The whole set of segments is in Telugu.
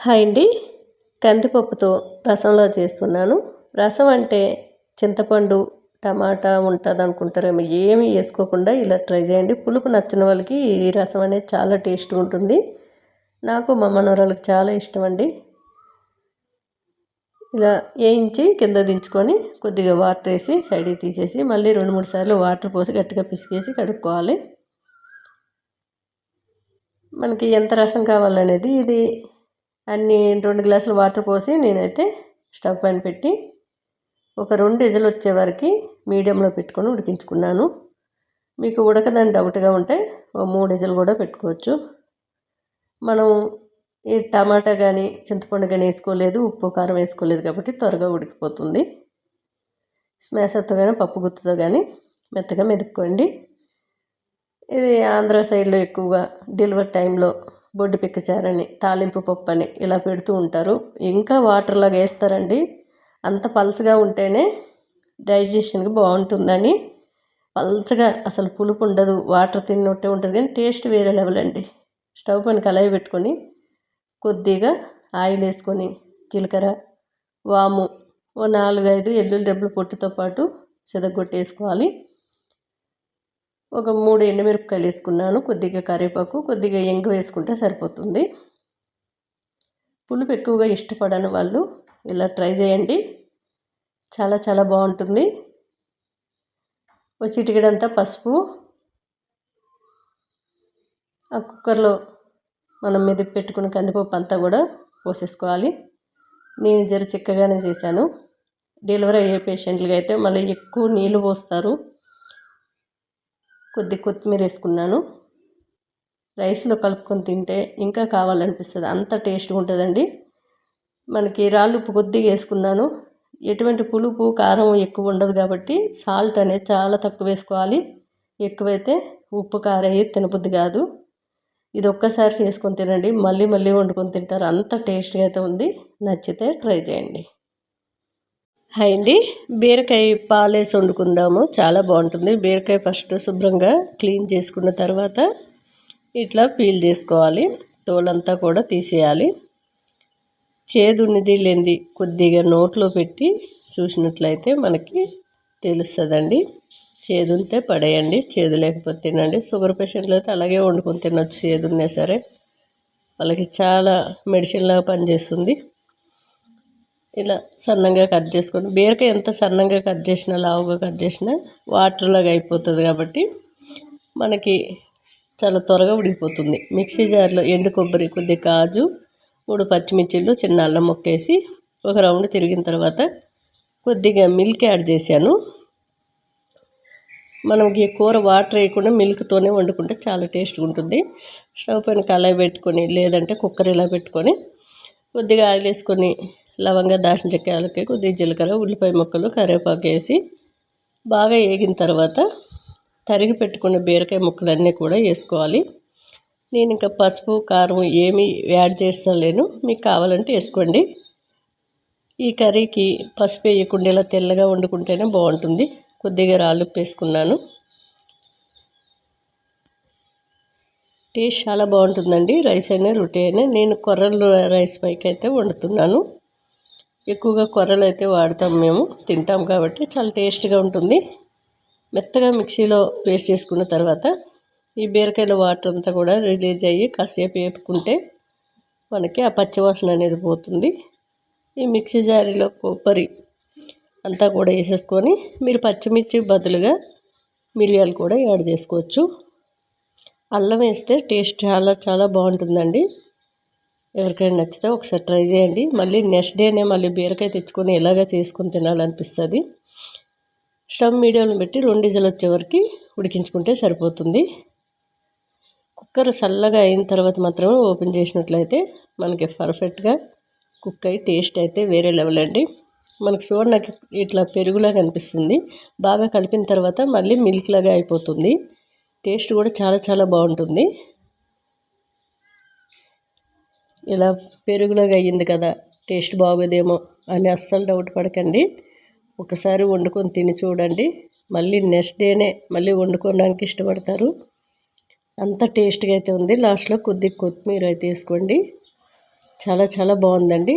హాయ్ అండి. కందిపప్పుతో రసంలో చేస్తున్నాను. రసం అంటే చింతపండు టమాటా ఉంటుంది అనుకుంటారేమో ఏమి వేసుకోకుండా ఇలా ట్రై చేయండి. పులుపు నచ్చిన వాళ్ళకి ఈ రసం అనేది చాలా టేస్ట్గా ఉంటుంది. నాకు మా మనవరాలకు చాలా ఇష్టం అండి. ఇలా వేయించి కింద దించుకొని కొద్దిగా వాటర్ వేసి సైడ్కి తీసేసి మళ్ళీ రెండు మూడు సార్లు వాటర్ పోసి గట్టిగా పిసికేసి కడుక్కోవాలి. మనకి ఎంత రసం కావాలనేది ఇది అన్ని రెండు గ్లాసులు వాటర్ పోసి నేనైతే స్టవ్ పైన పెట్టి ఒక రెండు ఇజలు వచ్చే వరకు మీడియంలో పెట్టుకొని ఉడికించుకున్నాను. మీకు ఉడకదని డౌట్గా ఉంటే ఓ మూడు ఇజలు కూడా పెట్టుకోవచ్చు. మనం ఈ టమాటా కానీ చింతపండు కానీ వేసుకోలేదు ఉప్పు కారం వేసుకోలేదు కాబట్టి త్వరగా ఉడికిపోతుంది. స్మాషర్తో కానీ పప్పు గుత్తుతో కానీ మెత్తగా మెదుక్కోండి ఇది ఆంధ్ర సైడ్లో ఎక్కువగా డెలివరీ టైంలో బొడ్డు పిక్కచారని తాలింపు పప్పు అని ఇలా పెడుతూ ఉంటారు. ఇంకా వాటర్లాగా వేస్తారండి. అంత పలుచగా ఉంటేనే డైజెషన్కి బాగుంటుందని. పల్చగా అసలు పులుపు ఉండదు. వాటర్ తిన్నట్టే ఉంటుంది కానీ టేస్ట్ వేరే లెవెల్ అండి. స్టవ్ పైన కలయి పెట్టుకొని కొద్దిగా ఆయిల్ వేసుకొని జీలకర్ర వాము ఓ నాలుగైదు ఎల్లుల్లి రెబ్బల పొట్టుతో పాటు చెదగొట్టేసుకోవాలి ఒక మూడు ఎండుమిరపకాయలు వేసుకున్నాను. కొద్దిగా కరివేపాకు కొద్దిగా ఎంగు వేసుకుంటే సరిపోతుంది. పులుపు ఎక్కువగా ఇష్టపడని వాళ్ళు ఇలా ట్రై చేయండి. చాలా చాలా బాగుంటుంది. ఒక చిటికడంతా పసుపు. ఆ కుక్కర్లో మనం మీద పెట్టుకున్న కందిపప్పు అంతా కూడా పోసేసుకోవాలి. నేను జర చిక్కగానే చేశాను. డెలివరీ అయ్యే పేషెంట్లకి అయితే మళ్ళీ ఎక్కువ నీళ్ళు పోస్తారు. కొద్ది కొత్తిమీర వేసుకున్నాను. రైస్లో కలుపుకొని తింటే ఇంకా కావాలనిపిస్తుంది. అంత టేస్ట్గా ఉంటుందండి. మనకి రాళ్ళు ఉప్పు కొద్దిగా వేసుకున్నాను. ఎటువంటి పులుపు కారం ఎక్కువ ఉండదు కాబట్టి సాల్ట్ అనేది చాలా తక్కువ వేసుకోవాలి. ఎక్కువైతే ఉప్పు కారం తినబుద్ది కాదు. ఇది ఒక్కసారి చేసుకొని తినండి. మళ్ళీ మళ్ళీ వండుకొని తింటారు. అంత టేస్ట్గా అయితే ఉంది. నచ్చితే ట్రై చేయండి. హాయ్ అండి. బీరకాయ పాలేసి వండుకుందాము. చాలా బాగుంటుంది. బీరకాయ ఫస్ట్ శుభ్రంగా క్లీన్ చేసుకున్న తర్వాత ఇట్లా పీల్ చేసుకోవాలి. తోలంతా కూడా తీసేయాలి. చేదున్నది లేనిది కొద్దిగా నోట్లో పెట్టి చూసినట్లయితే మనకి తెలుస్తుందండి. చేదుంటే పడేయండి. చేదు లేకపోతే తినండి. షుగర్ పేషెంట్లు అయితే అలాగే వండుకొని తినొచ్చు. చేదు ఉన్నా సరే. వాళ్ళకి చాలా మెడిసిన్లాగా పనిచేస్తుంది. ఇలా సన్నంగా కట్ చేసుకొని బీరకాయ ఎంత సన్నంగా కట్ చేసినా లావుగా కట్ చేసినా వాటర్లాగా అయిపోతుంది కాబట్టి మనకి చాలా త్వరగా ఉడికిపోతుంది మిక్సీ జార్లో ఎండు కొబ్బరి కొద్దిగా కాజు మూడు పచ్చిమిర్చిలు చిన్న అల్లం మొక్కేసి ఒక రౌండ్ తిరిగిన తర్వాత కొద్దిగా మిల్క్ యాడ్ చేశాను. మనం ఈ కూర వాటర్ వేయకుండా మిల్క్తోనే వండుకుంటే చాలా టేస్ట్గా ఉంటుంది. స్టవ్ పైన కళాయి పెట్టుకొని లేదంటే కుక్కర్ ఇలా పెట్టుకొని కొద్దిగా ఆయిల్ వేసుకొని లవంగా దాచిన చెక్క కొద్దిగా జీలకర్ర ఉల్లిపాయ ముక్కలు కరివేపాకు వేసి బాగా వేగిన తర్వాత తరిగి పెట్టుకున్న బీరకాయ ముక్కలన్నీ కూడా వేసుకోవాలి. నేను ఇంకా పసుపు కారం ఏమీ యాడ్ చేస్తలేను మీకు కావాలంటే వేసుకోండి. ఈ కర్రీకి పసుపు వేయకుండా ఇలా తెల్లగా వండుకుంటేనే బాగుంటుంది. కొద్దిగా రాళ్ళు వేసుకున్నాను టేస్ట్ చాలా బాగుంటుందండి. రైస్ అయినా రొట్టె అయినా. నేను కొర్రలు రైస్ పైకి అయితే వండుతున్నాను. ఎక్కువగా కొర్రలు అయితే వాడతాం మేము తింటాం కాబట్టి చాలా టేస్ట్గా ఉంటుంది. మెత్తగా మిక్సీలో పేస్ట్ చేసుకున్న తర్వాత ఈ బీరకాయల వాటర్ అంతా కూడా రిలీజ్ అయ్యి కాసేపు వేపుకుంటే మనకి ఆ పచ్చివాసన అనేది పోతుంది. ఈ మిక్సీ జారీలో కొబ్బరి అంతా కూడా వేసేసుకొని మీరు పచ్చిమిర్చి బదులుగా మిరియాలు కూడా యాడ్ చేసుకోవచ్చు. అల్లం వేస్తే టేస్ట్ చాలా చాలా బాగుంటుందండి. ఎవరికైనా నచ్చితే ఒకసారి ట్రై చేయండి. మళ్ళీ నెక్స్ట్ డేనే మళ్ళీ బీరకాయ తెచ్చుకొని ఎలాగ చేసుకొని తినాలనిపిస్తుంది. స్టవ్ మీడియంలో పెట్టి రెండు డీజల్ వచ్చేవరకు ఉడికించుకుంటే సరిపోతుంది. కుక్కర్ చల్లగా అయిన తర్వాత మాత్రమే ఓపెన్ చేసినట్లయితే మనకి పర్ఫెక్ట్గా కుక్ అయ్యి టేస్ట్ అయితే వేరే లెవెల్ అండి. మనకు చూడడానికి ఇట్లా పెరుగులాగా అనిపిస్తుంది బాగా కలిపిన తర్వాత మళ్ళీ మిల్క్ లాగా అయిపోతుంది. టేస్ట్ కూడా చాలా చాలా బాగుంటుంది. ఇలా పెరుగులాగా అయ్యింది కదా టేస్ట్ బాగోదేమో అని అస్సలు డౌట్ పడకండి. ఒకసారి వండుకొని తిని చూడండి. మళ్ళీ నెక్స్ట్ డేనే మళ్ళీ వండుకోవడానికి ఇష్టపడతారు. అంత టేస్ట్గా అయితే ఉంది. లాస్ట్లో కొద్ది కొత్తిమీర అయితే వేసుకోండి. చాలా చాలా బాగుందండి.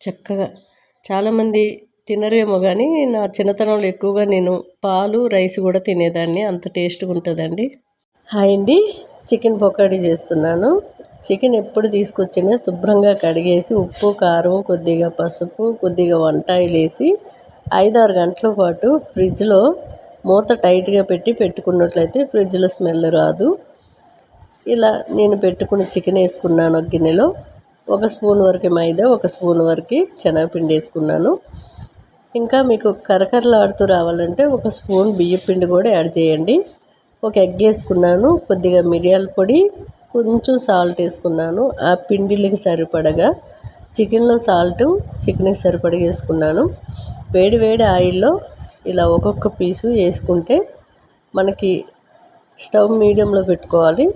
చక్కగా చాలామంది తినరేమో కానీ నా చిన్నతనంలో ఎక్కువగా నేను పాలు రైస్ కూడా తినేదాన్ని. అంత టేస్ట్గా ఉంటుందండి. హాయ్ అండి. చికెన్ పకోడీ చేస్తున్నాను. చికెన్ ఎప్పుడు తీసుకొచ్చినా శుభ్రంగా కడిగేసి ఉప్పు కారం కొద్దిగా పసుపు కొద్దిగా వంకాయలు వేసి ఐదారు గంటల పాటు ఫ్రిడ్జ్లో మూత టైట్గా పెట్టి పెట్టుకున్నట్లయితే ఫ్రిడ్జ్లో స్మెల్ రాదు. ఇలా నేను పెట్టుకుని చికెన్ వేసుకున్నాను ఒక గిన్నెలో. ఒక స్పూన్ వరకు మైదా ఒక స్పూన్ వరకు శనగపిండి వేసుకున్నాను. ఇంకా మీకు కరకరలాడుతూ రావాలంటే ఒక స్పూన్ బియ్యపిండి కూడా యాడ్ చేయండి. ఒక ఎగ్ వేసుకున్నాను కొద్దిగా మిరియాల పొడి కొంచెం సాల్ట్ వేసుకున్నాను. ఆ పిండిలకి సరిపడగా చికెన్లో సాల్ట్ చికెన్కి సరిపడగా వేసుకున్నాను. వేడి వేడి ఆయిల్లో ఇలా ఒక్కొక్క పీసు వేసుకుంటే మనకి స్టవ్ మీడియంలో పెట్టుకోవాలి.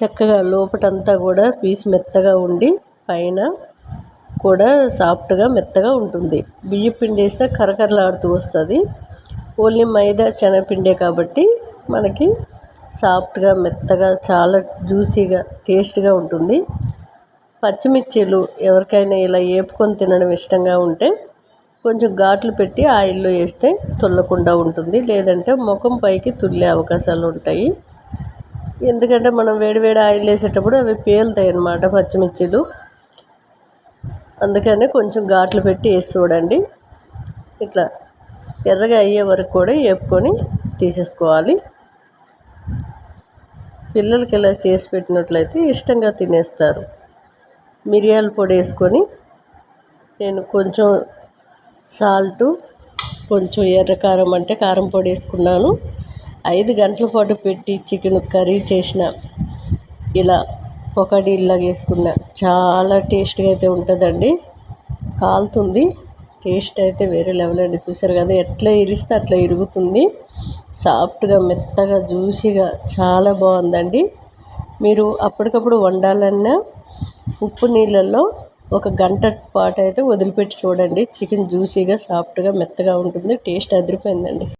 చక్కగా లోపటంతా కూడా పీస్ మెత్తగా ఉండి పైన కూడా సాఫ్ట్గా మెత్తగా ఉంటుంది. బియ్య పిండి వేస్తే కరకరలాడుతూ వస్తుంది. ఓన్లీ మైదా శనగపిండే కాబట్టి మనకి సాఫ్ట్గా మెత్తగా చాలా జ్యూసీగా టేస్ట్గా ఉంటుంది. పచ్చిమిర్చీలు ఎవరికైనా ఇలా వేపుకొని తినడం ఇష్టంగా ఉంటే కొంచెం ఘాట్లు పెట్టి ఆయిల్లో వేస్తే తుల్లకుండా ఉంటుంది. లేదంటే ముఖం పైకి తుల్లే అవకాశాలు ఉంటాయి. ఎందుకంటే మనం వేడివేడి ఆయిల్ వేసేటప్పుడు అవి పేలుతాయి అన్నమాట పచ్చిమిర్చీలు. అందుకనే కొంచెం ఘాట్లు పెట్టి వేసి చూడండి. ఇట్లా ఎర్రగా అయ్యే వరకు కూడా వేపుకొని తీసేసుకోవాలి. పిల్లలకి ఇలా చేసి పెట్టినట్లయితే ఇష్టంగా తినేస్తారు. మిరియాల పొడి వేసుకొని నేను కొంచెం సాల్టు కొంచెం ఎర్ర కారం అంటే కారం పొడి వేసుకున్నాను. ఐదు గంటల పాటు పెట్టి చికెన్ కర్రీ చేసిన ఇలా పొకడీల్లాగా వేసుకున్న చాలా టేస్ట్గా అయితే ఉంటుందండి. కాలుతుంది. టేస్ట్ అయితే వేరే లెవెల్ అండి. చూసారు కదా ఎట్లా ఇరిస్తే అట్లా ఇరుగుతుంది. సాఫ్ట్గా మెత్తగా జ్యూసీగా చాలా బాగుందండి. మీరు అప్పటికప్పుడు వండాలన్నా ఉప్పు నీళ్ళల్లో ఒక గంట పాటు అయితే వదిలిపెట్టి చూడండి. చికెన్ జ్యూసీగా సాఫ్ట్గా మెత్తగా ఉంటుంది. టేస్ట్ అదిరిపోయిందండి.